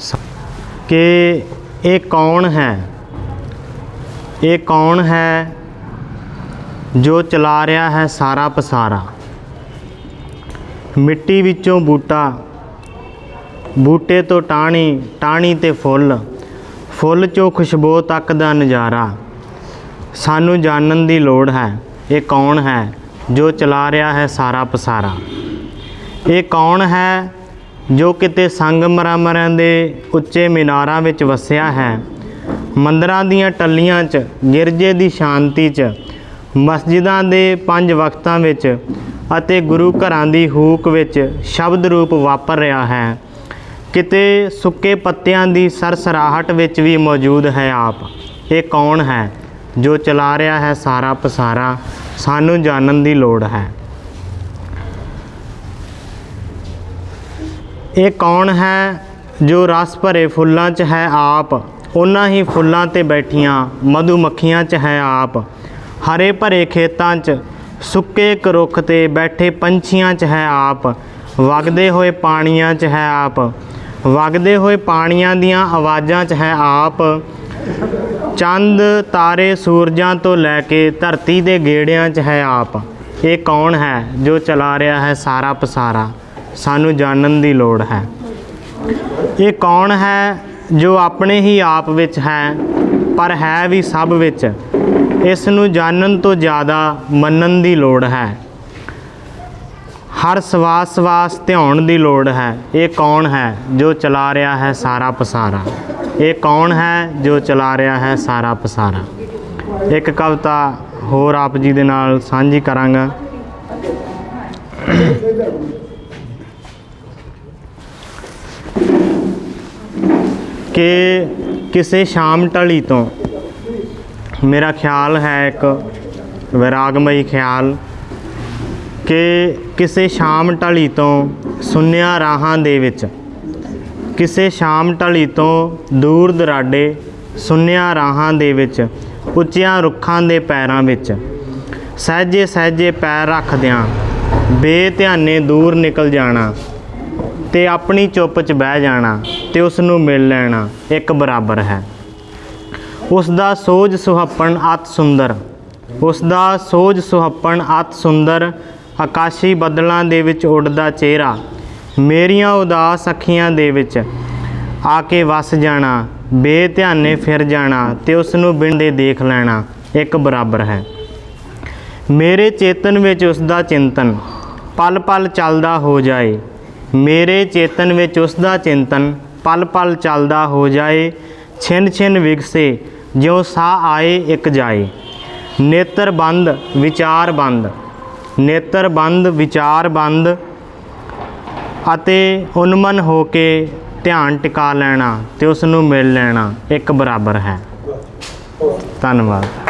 ਸ- ਕਿ ਇਹ ਕੌਣ ਹੈ? ਇਹ ਕੌਣ ਹੈ ਜੋ ਚਲਾ ਰਿਹਾ ਹੈ ਸਾਰਾ ਪਸਾਰਾ? ਮਿੱਟੀ ਵਿੱਚੋਂ ਬੂਟਾ, ਬੂਟੇ ਤੋਂ ਟਾਹਣੀ ਟਾਹਣੀ ਤੇ ਫੁੱਲ ਫੁੱਲ ਚੋਂ ਖੁਸ਼ਬੂ ਤੱਕ ਦਾ ਨਜ਼ਾਰਾ। ਸਾਨੂੰ ਜਾਣਨ ਦੀ ਲੋੜ ਹੈ, ਇਹ ਕੌਣ ਹੈ ਜੋ ਚਲਾ ਰਿਹਾ ਹੈ ਸਾਰਾ ਪਸਾਰਾ? ਇਹ ਕੌਣ ਹੈ ਜੋ ਕਿਤੇ ਸੰਗਮਰਮਰਾਂ ਦੇ ਉੱਚੇ ਮੀਨਾਰਾਂ ਵਿੱਚ ਵਸਿਆ ਹੈ, ਮੰਦਰਾਂ ਦੀਆਂ ਟੱਲੀਆਂ 'ਚ, ਗਿਰਜੇ ਦੀ ਸ਼ਾਂਤੀ 'ਚ, ਮਸਜਿਦਾਂ ਦੇ ਪੰਜ ਵਕਤਾਂ ਵਿੱਚ ਅਤੇ ਗੁਰੂ ਘਰਾਂ ਦੀ ਹੂਕ ਵਿੱਚ ਸ਼ਬਦ ਰੂਪ ਵਾਪਰ ਰਿਹਾ ਹੈ। ਕਿਤੇ ਸੁੱਕੇ ਪੱਤਿਆਂ ਦੀ ਸਰਸਰਾਹਟ ਵਿੱਚ ਵੀ ਮੌਜੂਦ ਹੈ ਆਪ। ਇਹ ਕੌਣ ਹੈ ਜੋ ਚਲਾ ਰਿਹਾ ਹੈ ਸਾਰਾ ਪਸਾਰਾ? ਸਾਨੂੰ ਜਾਣਨ ਦੀ ਲੋੜ ਹੈ। ਇਹ ਕੌਣ ਹੈ ਜੋ ਰਸ ਭਰੇ ਫੁੱਲਾਂ 'ਚ ਹੈ ਆਪ? ਉਹਨਾਂ ਹੀ ਫੁੱਲਾਂ ਤੇ ਬੈਠੀਆਂ ਮਧੂ ਮੱਖੀਆਂ 'ਚ ਹੈ ਆਪ। ਹਰੇ ਭਰੇ ਖੇਤਾਂ 'ਚ, ਸੁੱਕੇ ਕਰੁੱਖ ਤੇ ਬੈਠੇ ਪੰਛੀਆਂ 'ਚ ਹੈ ਆਪ। ਵਗਦੇ ਹੋਏ ਪਾਣੀਆਂ 'ਚ ਹੈ ਆਪ। ਵਗਦੇ ਹੋਏ ਪਾਣੀਆਂ ਦੀਆਂ ਆਵਾਜ਼ਾਂ 'ਚ ਹੈ ਆਪ। ਚੰਦ, ਤਾਰੇ ਸੂਰਜਾਂ ਤੋਂ ਲੈ ਕੇ ਧਰਤੀ ਦੇ ਗੇੜਿਆਂ 'ਚ ਹੈ ਆਪ। ਇਹ ਕੌਣ ਹੈ ਜੋ ਚਲਾ ਰਿਹਾ ਹੈ ਸਾਰਾ ਪਸਾਰਾ? ਸਾਨੂੰ ਜਾਣਨ ਦੀ ਲੋੜ ਹੈ। ਇਹ ਕੌਣ ਹੈ ਜੋ ਆਪਣੇ ਹੀ ਆਪ ਵਿੱਚ ਹੈ, ਪਰ ਹੈ ਵੀ ਸਭ ਵਿੱਚ। ਇਸ ਨੂੰ ਜਾਣਨ ਤੋਂ ਜ਼ਿਆਦਾ ਮੰਨਣ ਦੀ ਲੋੜ ਹੈ। ਹਰ ਸਵਾਸ ਸਵਾਸ ਧਿਆਉਣ ਦੀ ਲੋੜ ਹੈ। ਇਹ ਕੌਣ ਹੈ ਜੋ ਚਲਾ ਰਿਹਾ ਹੈ ਸਾਰਾ ਪਸਾਰਾ? ਇਹ ਕੌਣ ਹੈ ਜੋ ਚਲਾ ਰਿਹਾ ਹੈ ਸਾਰਾ ਪਸਾਰਾ? ਇੱਕ ਕਵਿਤਾ ਹੋਰ ਆਪ ਜੀ ਦੇ ਨਾਲ ਸਾਂਝੀ ਕਰਾਂਗਾ। ਕਿ ਕਿਸੇ ਸ਼ਾਮ ਢਲੀ ਤੋਂ ਮੇਰਾ ਖਿਆਲ ਹੈ ਇੱਕ ਵਿਰਾਗਮਈ ਖਿਆਲ ਕਿ ਕਿਸੇ ਸ਼ਾਮ ਢਲੀ ਤੋਂ ਸੁੰਨਿਆ ਰਾਹਾਂ ਦੇ ਵਿੱਚ, ਕਿਸੇ ਸ਼ਾਮ ਢਲੀ ਤੋਂ ਦੂਰ ਦਰਾਡੇ ਸੁੰਨਿਆ ਰਾਹਾਂ ਦੇ ਵਿੱਚ, ਉੱਚਿਆਂ ਰੁੱਖਾਂ ਦੇ ਪੈਰਾਂ ਵਿੱਚ ਸਹਿਜੇ ਸਹਿਜੇ ਪੈਰ ਰੱਖਦਿਆਂ ਬੇਧਿਆਨੇ ਦੂਰ ਨਿਕਲ ਜਾਣਾ। ਤੇ ਆਪਣੀ ਚੁੱਪ 'ਚ ਬਹਿ ਜਾਣਾ ਤੇ ਉਸ ਨੂੰ ਮਿਲ ਲੈਣਾ ਇੱਕ ਬਰਾਬਰ ਹੈ। ਉਸ ਦਾ ਸੋਜ ਸੁਹੱਪਣ ਅਤ ਸੁੰਦਰ। ਉਸ ਦਾ ਸੋਜ ਸੁਹੱਪਣ ਅਤ ਸੁੰਦਰ ਆਕਾਸ਼ੀ ਬੱਦਲਾਂ ਦੇ ਵਿੱਚ ਉੱਡਦਾ ਚਿਹਰਾ, ਮੇਰੀਆਂ ਉਦਾਸ ਅੱਖੀਆਂ ਦੇ ਵਿੱਚ ਆ ਕੇ ਵਸ ਜਾਣਾ, ਬੇਧਿਆਨੇ ਫਿਰ ਜਾਣਾ ਤੇ ਉਸ ਨੂੰ ਬਿੰਦੇ ਦੇਖ ਲੈਣਾ ਇੱਕ ਬਰਾਬਰ ਹੈ। ਮੇਰੇ ਚੇਤਨ ਵਿੱਚ ਉਸ ਦਾ ਚਿੰਤਨ ਪਲ ਪਲ ਚੱਲਦਾ ਹੋ ਜਾਏ। ਮੇਰੇ ਚੇਤਨ ਵਿੱਚ ਉਸ ਦਾ ਚਿੰਤਨ ਪਲ ਪਲ ਚੱਲਦਾ ਹੋ ਜਾਏ ਛਿਨ ਛਿਨ ਵਿਗਸੇ, ਜਿਉ ਸਾਹ ਆਏ ਇੱਕ ਜਾਏ। ਨੇਤਰ ਬੰਦ, ਵਿਚਾਰ ਬੰਦ। ਨੇਤਰ ਬੰਦ, ਵਿਚਾਰ ਬੰਦ ਅਤੇ ਉਨਮਨ ਹੋ ਕੇ ਧਿਆਨ ਟਿਕਾ ਲੈਣਾ ਤੇ ਉਸ ਨੂੰ ਮਿਲ ਲੈਣਾ, ਇੱਕ ਬਰਾਬਰ ਹੈ। ਧੰਨਵਾਦ।